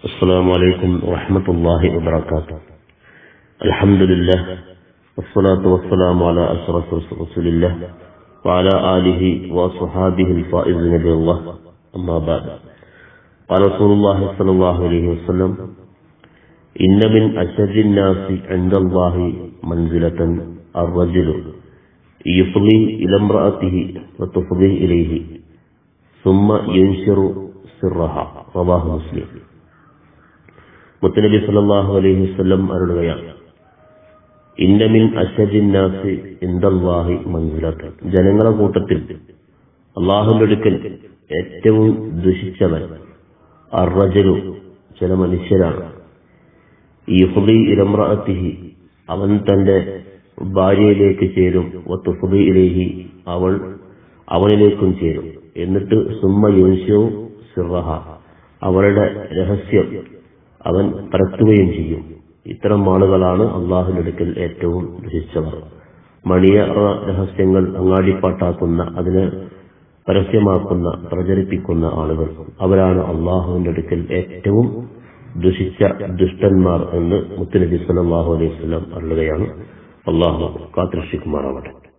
السلام عليكم ورحمة الله وبركاته. الحمد لله والصلاة والسلام على أشرف رسول الله وعلى آله وصحابه الفائزين بالله. أما بعد قال رسول الله صلى الله عليه وسلم إن من أشد الناس عند الله منزلة الرجل يفضي إلى امرأته وتفضي إليه ثم ينشر سرها. رواه مسلم. മുത്തനബി സല്ലല്ലാഹു അലൈഹി വസ്ലം അരുളുകയാണ്. ഇന്നമിൻ അഷജിന്നാസി ഇന്ദല്ലാഹി മഞ്ജുലത്ത് ജനങ്ങളെ കൂട്ടത്തിൽ അള്ളാഹുന്റെ അടുക്കൽ ഏറ്റവും ദുഷിച്ചവൻ അർവചരു ചില മനുഷ്യരാണ്. ഈ ഹുബി ഇരമ്രഅത്തിഹി അവൻ തന്റെ ഭാര്യയിലേക്ക് ചേരും. ഒത്തുഹുദി ഇലേഹി അവൾ അവനിലേക്കും ചേരും. എന്നിട്ട് സുമ്മ യോശ്യവും സിറഹ അവളുടെ രഹസ്യം അവൻ പരത്തുകയും ചെയ്യും. ഇത്തരം ആളുകളാണ് അള്ളാഹുവിന്റെ അടുക്കൽ ഏറ്റവും ദുഷിച്ചവർ മണിയ രഹസ്യങ്ങൾ അങ്ങാടിപ്പാട്ടാക്കുന്ന അതിന് പരസ്യമാക്കുന്ന പ്രചരിപ്പിക്കുന്ന ആളുകൾ. അവരാണ് അള്ളാഹുവിന്റെ അടുക്കൽ ഏറ്റവും ദുഷിച്ച ദുഷ്ടന്മാർ എന്ന് മുത്തുനബി സല്ലല്ലാഹു അലൈഹി സ്വലം അറിയുകയാണ്. അള്ളാഹു കാത്തിരക്ഷിക്കുമാറാവട്ടെ.